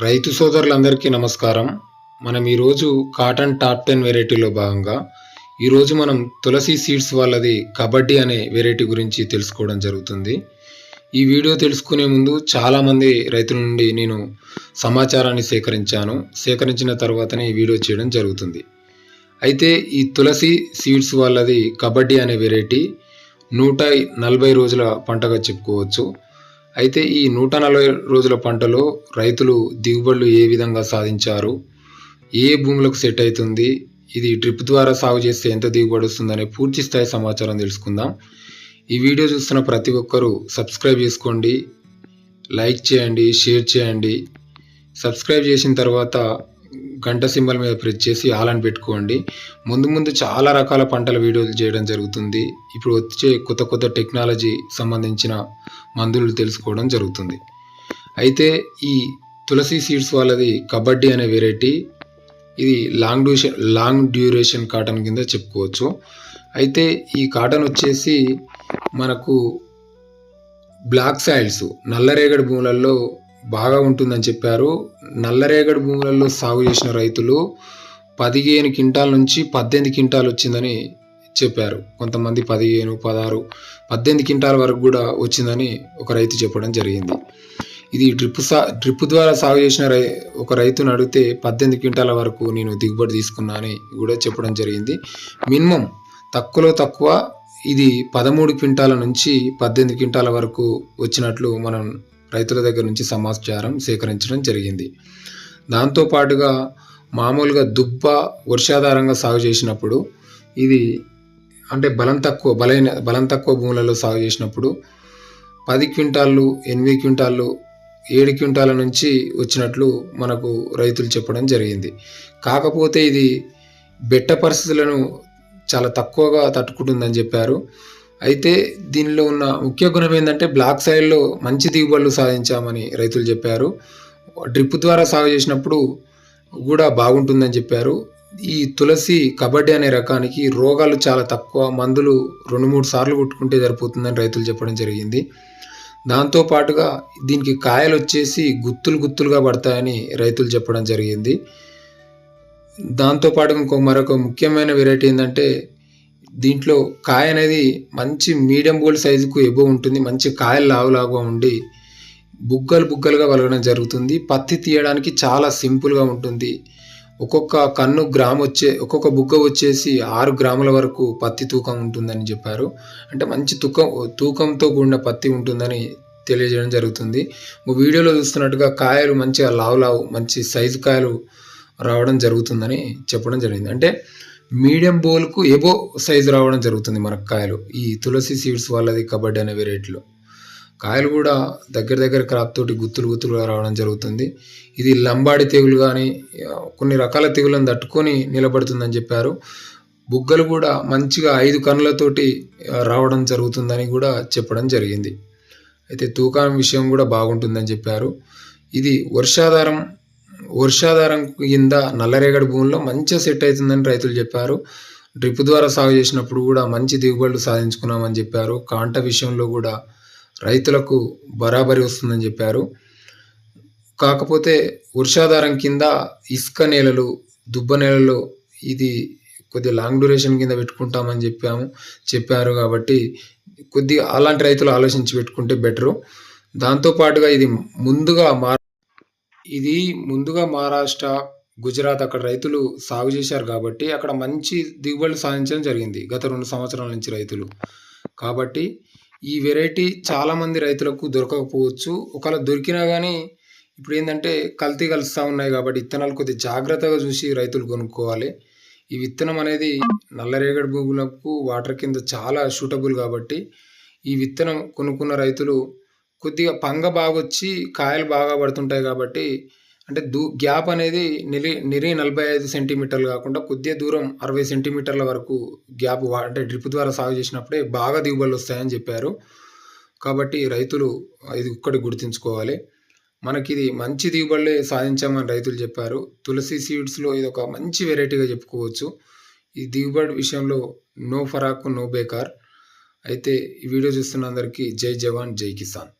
రైతు సోదరులందరికీ నమస్కారం. మనం ఈరోజు కాటన్ టాప్ టెన్ వెరైటీలో భాగంగా ఈరోజు మనం తులసి సీడ్స్ వాళ్ళది కబడ్డీ అనే వెరైటీ గురించి తెలుసుకోవడం జరుగుతుంది. ఈ వీడియో తెలుసుకునే ముందు చాలామంది రైతుల నుండి నేను సమాచారాన్ని సేకరించాను. సేకరించిన తర్వాతనే ఈ వీడియో చేయడం జరుగుతుంది. అయితే ఈ తులసి సీడ్స్ వాళ్ళది కబడ్డీ అనే వెరైటీ నూట నలభై రోజుల పంటగా చెప్పుకోవచ్చు. అయితే ఈ నూట నలభై రోజుల పంటలో రైతులు దిగుబడులు ఏ విధంగా సాధించారు? ఏ భూములకు సెట్ అవుతుంది? ఇది డ్రిప్ ద్వారా సాగు చేస్తే ఎంత దిగుబడి వస్తుందనే పూర్తి స్థాయి సమాచారం తెలుసుకుందాం. ఈ వీడియో చూస్తున్న ప్రతి ఒక్కరూ సబ్స్క్రైబ్ చేసుకోండి లైక్ చేయండి షేర్ చేయండి. సబ్స్క్రైబ్ చేసిన తర్వాత గంట సింబల్ మీద ప్రెస్ చేసి ఆల్ అని పెట్టుకోండి. ముందు ముందు చాలా రకాల పంటల వీడియోలు చేయడం జరుగుతుంది. ఇప్పుడు వచ్చే కొత్త కొత్త టెక్నాలజీ సంబంధించిన మందులు తెలుసుకోవడం జరుగుతుంది. అయితే ఈ తులసి సీడ్స్ వాళ్ళది కబడ్డీ అనే వెరైటీ. ఇది long duration long duration cotton కింద చెప్పుకోవచ్చు. అయితే ఈ కాటన్ వచ్చేసి మనకు బ్లాక్ సాయిల్స్ నల్లరేగడి భూములలో బాగా ఉంటుందని చెప్పారు. నల్లరేగడి భూములలో సాగు చేసిన రైతులు పదిహేను క్వింటాల నుంచి పద్దెనిమిది క్వింటాలు వచ్చిందని చెప్పారు. కొంతమంది పదిహేను పదహారు పద్దెనిమిది క్వింటాల వరకు కూడా వచ్చిందని ఒక రైతు చెప్పడం జరిగింది. ఇది డ్రిప్ సా డ్రిప్ ద్వారా సాగు చేసిన రై ఒక రైతును అడిగితే పద్దెనిమిది క్వింటాల వరకు నేను దిగుబడి తీసుకున్నా అని కూడా చెప్పడం జరిగింది. మినిమం తక్కువలో తక్కువ ఇది పదమూడు క్వింటాల నుంచి పద్దెనిమిది క్వింటాల వరకు వచ్చినట్లు మనం రైతుల దగ్గర నుంచి సమాచారం సేకరించడం జరిగింది. దాంతోపాటుగా మామూలుగా దుబ్బ వర్షాధారంగా సాగు చేసినప్పుడు ఇది అంటే బలం తక్కువ బలైన బలం తక్కువ భూములలో సాగు చేసినప్పుడు పది క్వింటాళ్ళు ఎనిమిది క్వింటాళ్ళు ఏడు క్వింటాల నుంచి వచ్చినట్లు మనకు రైతులు చెప్పడం జరిగింది. కాకపోతే ఇది బెట్ట పరిస్థితులను చాలా తక్కువగా తట్టుకుంటుందని చెప్పారు. అయితే దీనిలో ఉన్న ముఖ్య గుణం ఏంటంటే బ్లాక్ సైడ్లో మంచి దిగుబడులు సాధించామని రైతులు చెప్పారు. డ్రిప్ ద్వారా సాగు చేసినప్పుడు కూడా బాగుంటుందని చెప్పారు. ఈ తులసి కబడ్డీ అనే రకానికి రోగాలు చాలా తక్కువ మందులు రెండు మూడు సార్లు కొట్టుకుంటే సరిపోతుందని రైతులు చెప్పడం జరిగింది. దాంతో పాటుగా దీనికి కాయలు వచ్చేసి గుత్తులు గుత్తులుగా పడతాయని రైతులు చెప్పడం జరిగింది. దాంతోపాటు ఇంకో మరొక ముఖ్యమైన వెరైటీ ఏంటంటే దీంట్లో కాయ అనేది మంచి మీడియం గోల్డ్ సైజుకు ఎబో ఉంటుంది మంచి కాయలు లావులాగా ఉండి బుగ్గలు బుగ్గలుగా వలగడం జరుగుతుంది. పత్తి తీయడానికి చాలా సింపుల్గా ఉంటుంది. ఒక్కొక్క కన్ను గ్రామ్ వచ్చే ఒక్కొక్క బుగ్గ వచ్చేసి ఆరు గ్రాముల వరకు పత్తి తూకం ఉంటుందని చెప్పారు. అంటే మంచి తూకం తూకంతో కూడిన పత్తి ఉంటుందని తెలియజేయడం జరుగుతుంది. వీడియోలో చూస్తున్నట్టుగా కాయలు మంచిగా లావు లావు మంచి సైజు కాయలు రావడం జరుగుతుందని చెప్పడం జరిగింది. అంటే మీడియం బోల్కు ఎబో సైజు రావడం జరుగుతుంది మనకు కాయలు. ఈ తులసి సీడ్స్ వాళ్ళది కబడ్డీ అనే వెరైటీలో కాయలు కూడా దగ్గర దగ్గర క్రాప్ తోటి గుత్తులు గుత్తులుగా రావడం జరుగుతుంది. ఇది లంబాడి తెగులు కానీ కొన్ని రకాల తెగులను తట్టుకొని నిలబడుతుందని చెప్పారు. బుగ్గలు కూడా మంచిగా ఐదు కన్నులతోటి రావడం జరుగుతుందని కూడా చెప్పడం జరిగింది. అయితే తూకాం విషయం కూడా బాగుంటుందని చెప్పారు. ఇది వర్షాధారం వర్షాధారం కింద నల్లరేగడి భూముల్లో మంచిగా సెట్ అవుతుందని రైతులు చెప్పారు. డ్రిప్ ద్వారా సాగు చేసినప్పుడు కూడా మంచి దిగుబడులు సాధించుకున్నామని చెప్పారు. కాంట విషయంలో కూడా రైతులకు బరాబరి వస్తుందని చెప్పారు. కాకపోతే వర్షాధారం కింద ఇసుక నేలలు దుబ్బ నేలలు ఇది కొద్దిగా లాంగ్ డ్యూరేషన్ కింద పెట్టుకుంటామని చెప్పాము చెప్పారు కాబట్టి కొద్దిగా అలాంటి రైతులు ఆలోచించి పెట్టుకుంటే బెటరు దాంతోపాటుగా ఇది ముందుగా మార్ ఇది ముందుగా మహారాష్ట్ర గుజరాత్ అక్కడ రైతులు సాగు చేశారు కాబట్టి అక్కడ మంచి దిగుబడులు సాధించడం జరిగింది గత రెండు సంవత్సరాల నుంచి రైతులు. కాబట్టి ఈ వెరైటీ చాలామంది రైతులకు దొరకకపోవచ్చు. ఒకవేళ దొరికినా కానీ ఇప్పుడు ఏంటంటే కల్తీ కలుస్తూ ఉన్నాయి కాబట్టి విత్తనాలు కొద్దిగా జాగ్రత్తగా చూసి రైతులు కొనుక్కోవాలి. ఈ విత్తనం అనేది నల్లరేగడి భూములకు వాటర్ కింద చాలా సూటబుల్ కాబట్టి ఈ విత్తనం కొనుక్కున్న రైతులు కొద్దిగా పంగ బాగా వచ్చి కాయలు బాగా పడుతుంటాయి కాబట్టి అంటే దూ గ్యాప్ అనేది నిలి నిరి నలభై ఐదు సెంటీమీటర్లు కాకుండా కొద్దిగా దూరం అరవై సెంటీమీటర్ల వరకు గ్యాప్ అంటే డ్రిప్ ద్వారా సాగు చేసినప్పుడే బాగా దిగుబడులు వస్తాయని చెప్పారు. కాబట్టి రైతులు ఇది ఒక్కటి గుర్తుంచుకోవాలి. మనకి ఇది మంచి దిగుబడులే సాధించామని రైతులు చెప్పారు. తులసి సీడ్స్లో ఇది ఒక మంచి వెరైటీగా చెప్పుకోవచ్చు. ఈ దిగుబడి విషయంలో నో ఫరాక్ నో బేకార్. అయితే ఈ వీడియో చూస్తున్న అందరికీ జై జవాన్ జై కిసాన్.